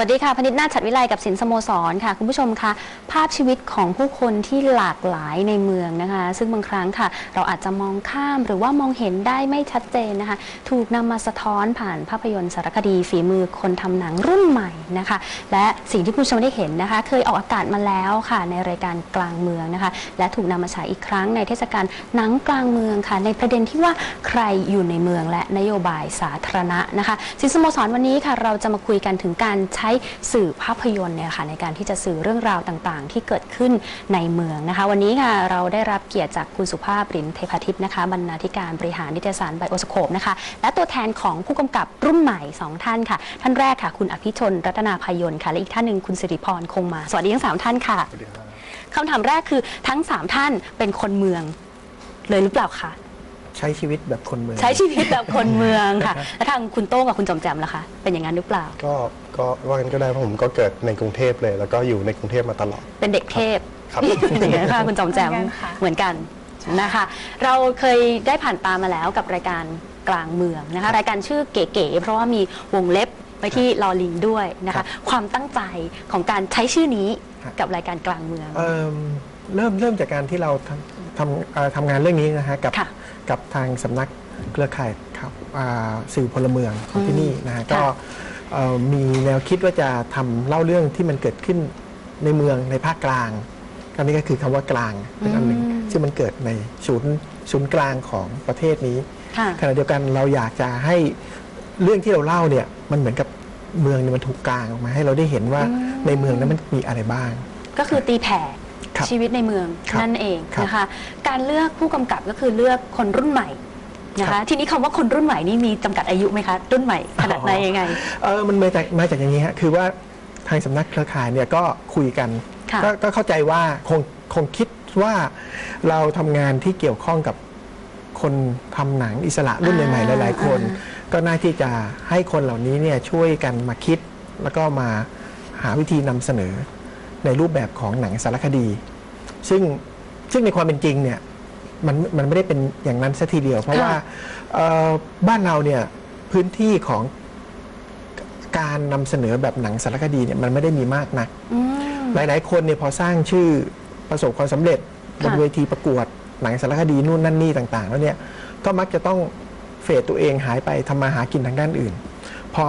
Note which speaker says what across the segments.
Speaker 1: วัสดีค่ะพนิดนาฉัดวิไลกับสินสโมสรค่ะ คุณผู้ชมคะภาพชีวิตของผู้คนที่หลากหลายในเมืองนะคะ ซึ่งบางครั้งค่ะ เราอาจจะมองข้ามหรือว่ามองเห็นได้ไม่ชัดเจนนะคะ ถูกนำมาสะท้อนผ่านภาพยนตร์สารคดี ฝีมือคนทำหนังรุ่นใหม่นะคะ และสิ่งที่คุณผู้ชมได้เห็นนะคะ เคยออกอากาศมาแล้วค่ะ ในรายการกลางเมืองนะคะ และถูกนำมาฉายอีกครั้งในเทศกาลหนังกลางเมืองค่ะ ในประเด็นที่ว่าใครอยู่ในเมืองและนโยบายสาธารณะนะคะ สินสโมสรวันนี้ค่ะ เราจะมาคุยกันถึงการใช้สื่อภาพยนตร์เนี่ยค่ะในการที่จะสื่อเรื่องราวต่างๆ ที่เกิดขึ้นในเมืองนะคะ วันนี้ค่ะเราได้รับเกียรติจากคุณสุภาพรินเทพาทิพย์นะคะบรรณาธิการบริหารนิตยสารไบโอสโคปนะคะและตัวแทนของผู้กำกับรุ่นใหม่สองท่านค่ะ ท่านแรกค่ะ คุณอภิชนรัตนาพายนต์ค่ะและอีกท่านหนึ่งคุณสิริพรคงมา สวัสดีทั้งสามท่านค่ะคำถามแรกคือทั้งสามท่านเป็นคนเมืองเลยหรือเปล่าคะ
Speaker 2: ใช้ชีวิตแบบคนเมือง
Speaker 1: ใช้ชีวิตแบบคนเมืองค่ะ แล้วทางคุณโต้งกับคุณจอมแจมล่ะคะ เป็นอย่างนั้นหรือเปล่า
Speaker 3: ก็ก็ว่ากันก็ได้เพราะผมก็เกิดในกรุงเทพเลย แล้วก็อยู่ในกรุงเทพมาตลอด
Speaker 1: เป็นเด็กเทพ
Speaker 3: ครับ
Speaker 1: อย่างนี้นค่ะคุณจอมแจม
Speaker 4: เหมือนกันค่ะ
Speaker 1: เหมือนกันนะคะ เราเคยได้ผ่านตามมาแล้วกับรายการกลางเมืองนะคะ รายการชื่อเก๋ๆเพราะว่ามีวงเล็บไปที่ลอลิงด้วยนะ
Speaker 2: ครั
Speaker 1: คะ
Speaker 2: บ
Speaker 1: ความตั้งใจของการใช้ชื่อนี้
Speaker 2: ครับ
Speaker 1: กับรายการกลางเมือง
Speaker 2: เอิ่มเริ่มเริ่มจากการที่เรา ทำทำเอ่อทำงานเรื่องนี้นะฮะกับ
Speaker 1: ค่ะ
Speaker 2: กับทางสำนักเครือข่ายครับอ่าสื่อพลเมืองของที่นี่นะฮะก็เอ่อมีแนวคิดว่าจะทำเล่าเรื่องที่มันเกิดขึ้นในเมืองในภาคกลางอันนี้ก็คือคำว่ากลางเป็นอันหนึ่ง
Speaker 1: อืม
Speaker 2: ซึ่งมันเกิดในศูนย์ศูนย์กลางของประเทศนี้
Speaker 1: ค่ะ
Speaker 2: ขณะเดียวกันเราอยากจะให้เรื่องที่เราเล่าเนี่ยมันเหมือนกับเมืองเนี่ยมันถูกกลางออกมาให้เราได้เห็นว่า
Speaker 1: อืม
Speaker 2: ในเมืองนั้นมันมีอะไรบ้าง
Speaker 1: ก็คือตีแผ่
Speaker 2: ครับ
Speaker 1: ชีวิตในเมือง
Speaker 2: ครับ
Speaker 1: นั่นเอง
Speaker 2: ครับ
Speaker 1: นะคะ การเลือกผู้กำกับก็คือเลือกคนรุ่นใหม่นะ
Speaker 2: ครั
Speaker 1: คะ
Speaker 2: บ
Speaker 1: ทีนี้คำว่าคนรุ่นใหม่นี่มีจำกัดอายุไหมคะ รุ่นใหม่ขนาดไหนยังไง
Speaker 2: เออมันมาจากมาจากอย่างนี้ฮะคือว่าทางสำนักเครือข่ายเนี่ยก็คุยกัน
Speaker 1: ค่ะ
Speaker 2: ก็ก็เข้าใจว่าคงคงคิดว่าเราทำงานที่เกี่ยวข้องกับคนทำหนังอิสระรุ่นใหม่ๆหลาย ๆ คน ก็น่าที่จะให้คนเหล่านี้เนี่ยช่วยกันมาคิดแล้วก็มาหาวิธีนำเสนอ ในรูปแบบของหนังสารคดี ซึ่งซึ่งในความเป็นจริงเนี่ยมันมันไม่ได้เป็นอย่างนั้นซะทีเดียว เพราะ
Speaker 1: ค่ะ
Speaker 2: ว่าเอ่อบ้านเราเนี่ยพื้นที่ของการนำเสนอแบบหนังสารคดีเนี่ยมันไม่ได้มีมากนัก
Speaker 1: อืม
Speaker 2: หลายๆคนเนี่ยพอสร้างชื่อประสบความสำเร็จบน
Speaker 1: ค่ะ
Speaker 2: เวทีประกวดหนังสารคดีนู่นนั่นนี่ต่าง ๆ แล้วเนี่ยก็มักจะต้องเฟดตัวเองหายไปทำมาหากินทางด้านอื่น พอ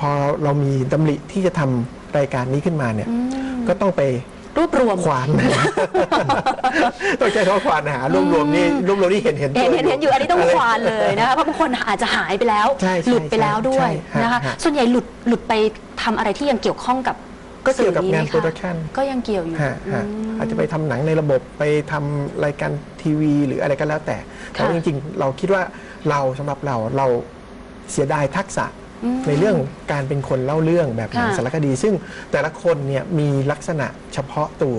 Speaker 2: พอเรามีดำริที่จะทำรายการนี้ขึ้นมาเนี่ย
Speaker 1: อืม
Speaker 2: ก็ต้องไป
Speaker 1: รวบรวม
Speaker 2: ควานหาต้องใช้คำว่าควานหารวบรวมนี่รวบรวมนี่เห็นเห็น
Speaker 1: เห็นเห็นเห็นอยู่อันนี้ต้องควานเลยนะคะเพราะบางคนอาจจะหายไปแล้ว
Speaker 2: ใช่ใช่
Speaker 1: หลุดไปแล้วด้วย
Speaker 2: ใช่
Speaker 1: นะคะ
Speaker 2: ฮะ
Speaker 1: ส่วนใหญ่หลุดหลุดไปทำอะไรที่ยังเกี่ยวข้องกับ
Speaker 2: ก็เกี่ยวกับ
Speaker 1: สื่อนี้
Speaker 2: งาน
Speaker 1: ไหม
Speaker 2: โปร
Speaker 1: คะ
Speaker 2: ดักชัน
Speaker 1: ก็ยังเกี่ยวอยู่
Speaker 2: ฮะฮะ
Speaker 1: ม
Speaker 2: อาจจะไปทำหนังในระบบไปทำรายการทีวี หรืออะไรก็แล้วแต่แต่ว่า
Speaker 1: ค่ะ
Speaker 2: จริงๆ เราคิดว่าเราสำหรับเราเราเสียดายทักษะ
Speaker 1: อืม
Speaker 2: ในเรื่องการเป็นคนเล่าเรื่องแบบหนัง
Speaker 1: ค่ะ
Speaker 2: สารคดี ซึ่งแต่ละคนเนี่ยมีลักษณะเฉพาะตัว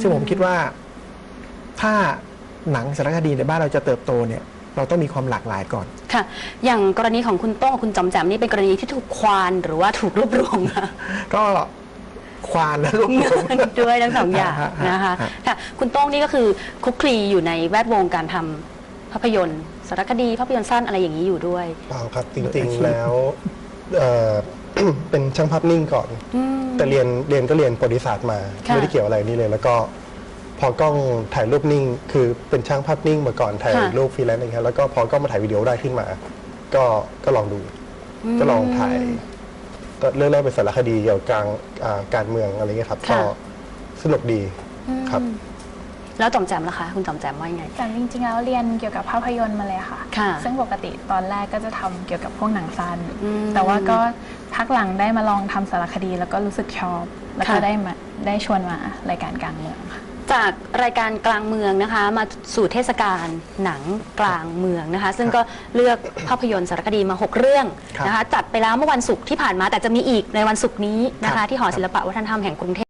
Speaker 2: ซึ่งผมคิดว่า ถ้าหนังสารคดีในบ้านเราจะเติบโตเนี่ย เราต้องมีความหลากหลายก่อน
Speaker 1: ค่ะ อย่างกรณีของคุณโต้งกับคุณจอมแจมนี่เป็นกรณีที่ถูกควานหรือว่าถูกรวบรวมมา
Speaker 2: ก็ควานและรวบรวม
Speaker 1: ด้วยทั้งสองอย่าง
Speaker 2: ฮะฮะ
Speaker 1: นะคะ
Speaker 2: ฮะ
Speaker 1: ค่ะ คุณโต้งนี่ก็คือคลุกคลีอยู่ในแวดวงการทำภาพยนตร์ สารคดีภาพยนตร์สั้นอะไรอย่างนี้อยู่ด้วย
Speaker 3: เปล่าครับจ
Speaker 2: โดย
Speaker 3: ริง
Speaker 2: อาชีพ
Speaker 3: ๆแล้วเอ่อ เป็นช่างภาพนิ่งก่อน
Speaker 1: อืม
Speaker 3: แต่เรียนเรียนก็เรียนประวัติศาสตร์มา
Speaker 1: ค่ะ
Speaker 3: ไม่ได้เกี่ยวอะไรนี่เลย แล้วก็พอกล้องถ่ายรูปนิ่ง คือเป็นช่างภาพนิ่งมาก่อนถ่ายรูปฟรีแลนซ์นะครับแล้วก็พอกล้องมาถ่ายวิดีโอได้ขึ้นมา ก็ก็ลองดูก็ลองถ่ายก็เรื่องแรกเป็นสารคดีเกี่ยวกับการอ่าการเมืองอะไรเงี้ยครับ ก็
Speaker 1: ค่ะ
Speaker 3: สนุกดี ครับ
Speaker 1: อืม แล้วจอมแจมล่ะคะ คุณจอมแจมว่ายังไง
Speaker 4: แต่จริงๆแล้วเรียนเกี่ยวกับภาพยนตร์มาเลยค่ะ
Speaker 1: ค่ะ
Speaker 4: ซึ่งปกติตอนแรกก็จะทำเกี่ยวกับพวกหนังสั้น
Speaker 1: อืม
Speaker 4: แต่ว่าก็พักหลังได้มาลองทำสารคดีแล้วก็รู้สึกชอบ แล้วก็
Speaker 1: ค่ะ
Speaker 4: ได้มาได้ชวนมารายการกลางเมืองค่ะ
Speaker 1: จากรายการกลางเมืองนะคะ มาสู่เทศกาลหนังกลางเมืองนะคะ ซึ่งก็เลือกภาพยนตร์สารคดีมา 6 เรื่อง
Speaker 2: ครับ
Speaker 1: นะคะ จัดไปแล้วเมื่อวันศุกร์ที่ผ่านมาแต่จะมีอีกในวันศุกร์นี้นะ
Speaker 2: ครั
Speaker 1: คะ
Speaker 2: บ
Speaker 1: ที่หอศิลปะวัฒนธรรมแห่งกรุงเทพ